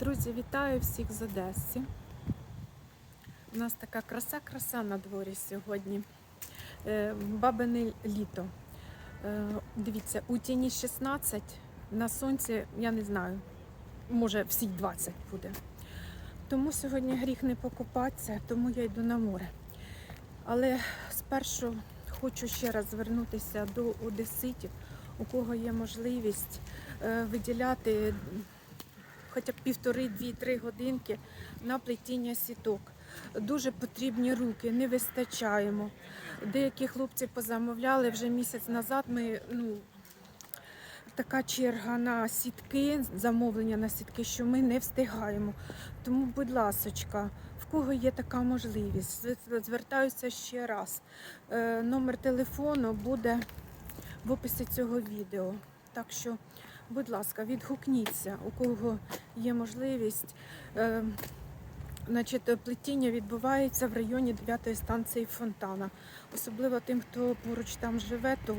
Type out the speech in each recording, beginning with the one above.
Друзі, вітаю всіх з Одеси. У нас така краса-краса на дворі сьогодні. Е, Бабине літо. Е, Дивіться, у тіні 16, на сонці, я не знаю, може всі 20 буде. Тому сьогодні гріх не покупатися, тому я йду на море. Але спершу хочу ще раз звернутися до одеситів, у кого є можливість е, виділяти хоча б півтори-дві-три годинки на плетіння сіток. Дуже потрібні руки, не вистачаємо. Деякі хлопці позамовляли вже місяць назад. Ми ну. Така черга на сітки, замовлення на сітки, що ми не встигаємо. Тому, будь ласочка, в кого є така можливість, звертаюся ще раз. Е, номер телефону буде в описі цього відео. Так що, будь ласка, відгукніться, у кого є можливість. Е, Значить, плетіння відбувається в районі 9 станції Фонтана. Особливо тим, хто поруч там живе, то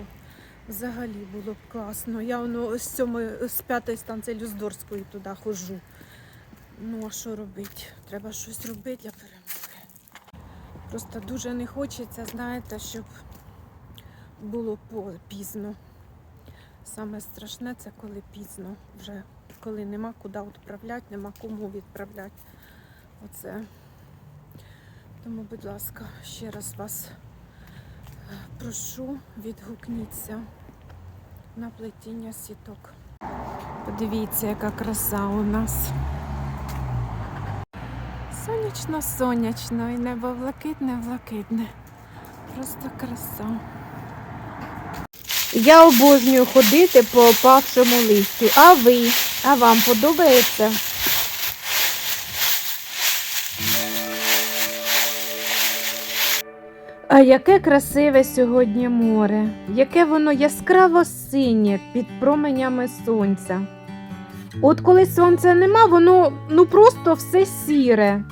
взагалі було б класно. Я воно з сьомої, з п'ятої станції Люздорської туди ходжу. Ну а що робити? Треба щось робити для перемоги. Просто дуже не хочеться, знаєте, щоб було пізно. Саме страшне це коли пізно, вже коли нема куди відправляти, нема кому відправляти. Оце. Тому, будь ласка, ще раз вас е, прошу, відгукніться на плетіння сіток. Подивіться, яка краса у нас. Сонячно-сонячно і небо блакитне-блакитне. Просто краса. Я обожнюю ходити по опавшому листю. А ви? А вам подобається? А яке красиве сьогодні море, яке воно яскраво синє під променями сонця. От коли сонця нема, воно ну просто все сіре.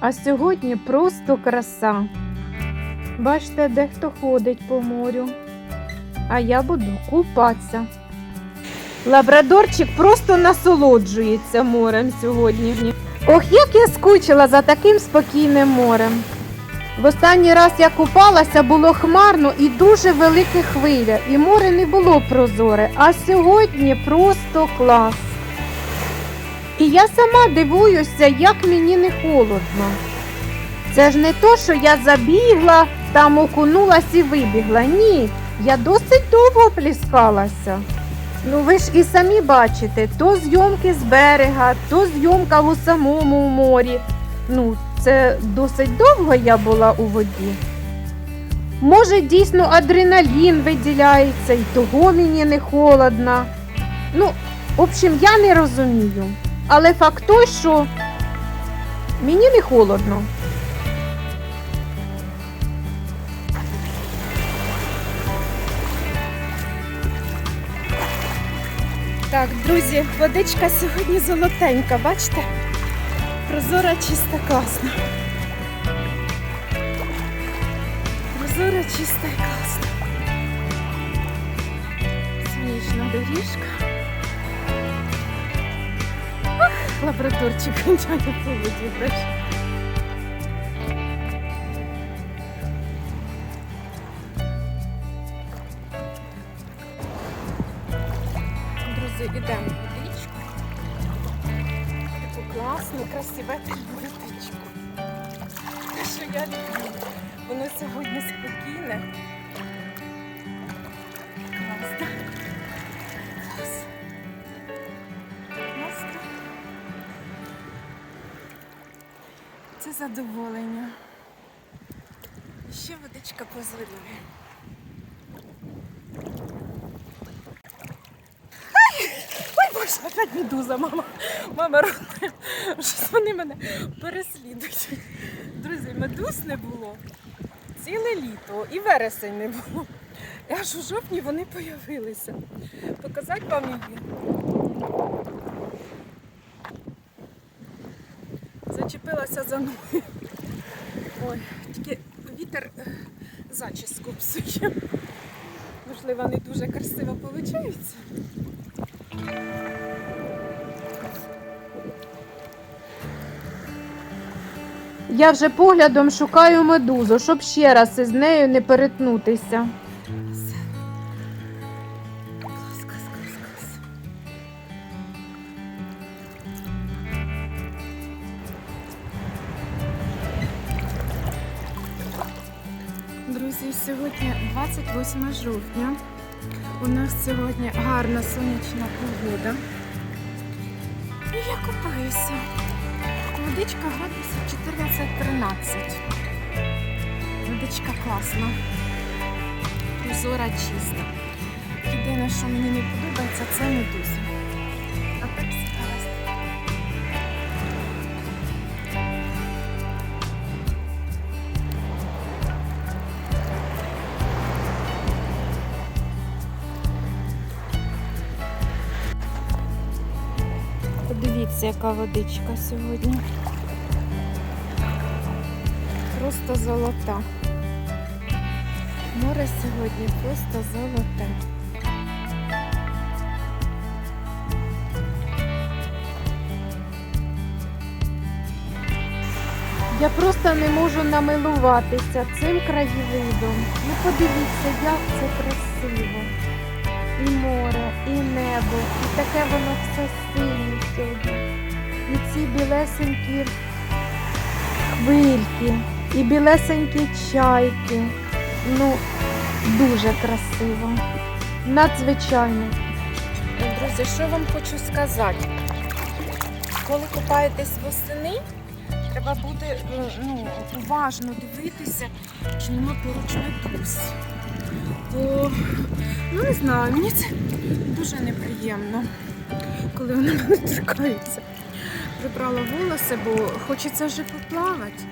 А сьогодні просто краса. Бачите, дехто ходить по морю а я буду купатися. Лабрадорчик просто насолоджується морем сьогодні. Ох, як я скучила за таким спокійним морем. В останній раз я купалася, було хмарно і дуже велика хвиля, і море не було прозоре, а сьогодні просто клас. І я сама дивуюся, як мені не холодно. Це ж не то, що я забігла, там окунулась і вибігла. Ні, я досить довго пліскалася. Ну ви ж і самі бачите, то зйомки з берега, то зйомка у самому морі. Ну, це досить довго я була у воді. Може, дійсно адреналін виділяється, і того мені не холодно. Ну, в общем, я не розумію. Але факт той, що мені не холодно. Так, друзі, водичка сьогодні золотенька, бачите? Прозора, чиста, класна. Прозора, чиста і класна. Смішна доріжка. Ах, лабрадорчик гуляє по воді, красиву водичку. Те, що я люблю. Воно сьогодні спокійне. Це задоволення. Ще водичка позеленує. Ой, боже, опять медуза, мама. Мама родна. Щось вони мене переслідують. Друзі, медуз не було. Ціле літо і вересень не було. І аж у жовтні вони появилися. Показати вам її. Зачепилася за ноги. Ой, тільки вітер е, зачіску псує. Можливо, не дуже красиво виходить. Я вже поглядом шукаю медузу, щоб ще раз із нею не перетнутися. Друзі, сьогодні 28 жовтня. У нас сьогодні гарна сонячна погода. І я купаюся. Водичка градусів 14-13. Водичка класна. Прозора чиста. Єдине, що мені не подобається, це медуза. Подивіться, яка водичка сьогодні. Просто золота. Море сьогодні просто золоте. Я просто не можу намилуватися цим краєвидом. Ну подивіться, як це красиво. І море, і небо, і таке воно все синє сьогодні. І ці білесенькі хвильки, і білесенькі чайки. Ну, дуже красиво. Надзвичайно. Друзі, що вам хочу сказати? Коли купаєтесь восени, треба буде е, ну, уважно дивитися, чи нема поруч медуз. Бо, ну не знаю, мені це дуже неприємно, коли вони мене торкаються. Прибрала волоси, бо хочеться вже поплавати.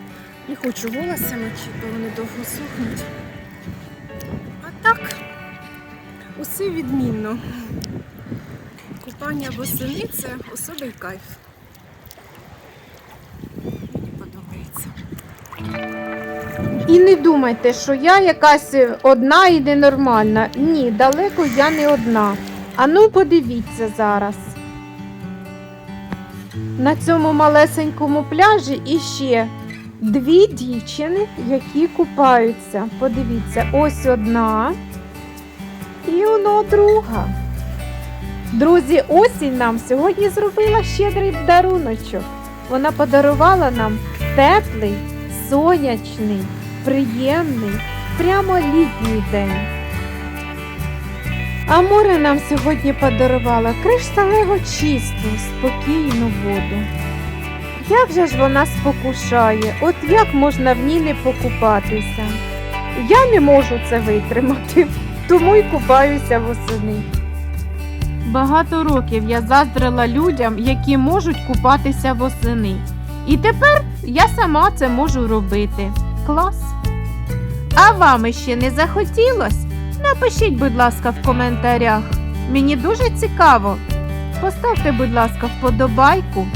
Не хочу волосся мочити, бо вони довго сухнуть. А так, усе відмінно. Купання восени це особий кайф. Мені подобається. І не думайте, що я якась одна і ненормальна. Ні, далеко я не одна. А ну подивіться зараз. На цьому малесенькому пляжі іще дві дівчини, які купаються. Подивіться, ось одна і воно друга. Друзі, осінь нам сьогодні зробила щедрий даруночок. Вона подарувала нам теплий, сонячний, приємний, прямо літній день. А море нам сьогодні подарувало кришталево чисту, спокійну воду. Як же ж вона спокушає, от як можна в ній не покупатися? Я не можу це витримати, тому й купаюся восени. Багато років я заздрила людям, які можуть купатися восени. І тепер я сама це можу робити. Клас. А вам ще не захотілось? Напишіть, будь ласка, в коментарях. Мені дуже цікаво. Поставте, будь ласка, вподобайку.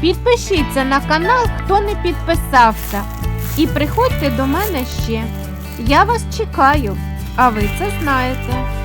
Підпишіться на канал, хто не підписався. І приходьте до мене ще. Я вас чекаю, а ви це знаєте.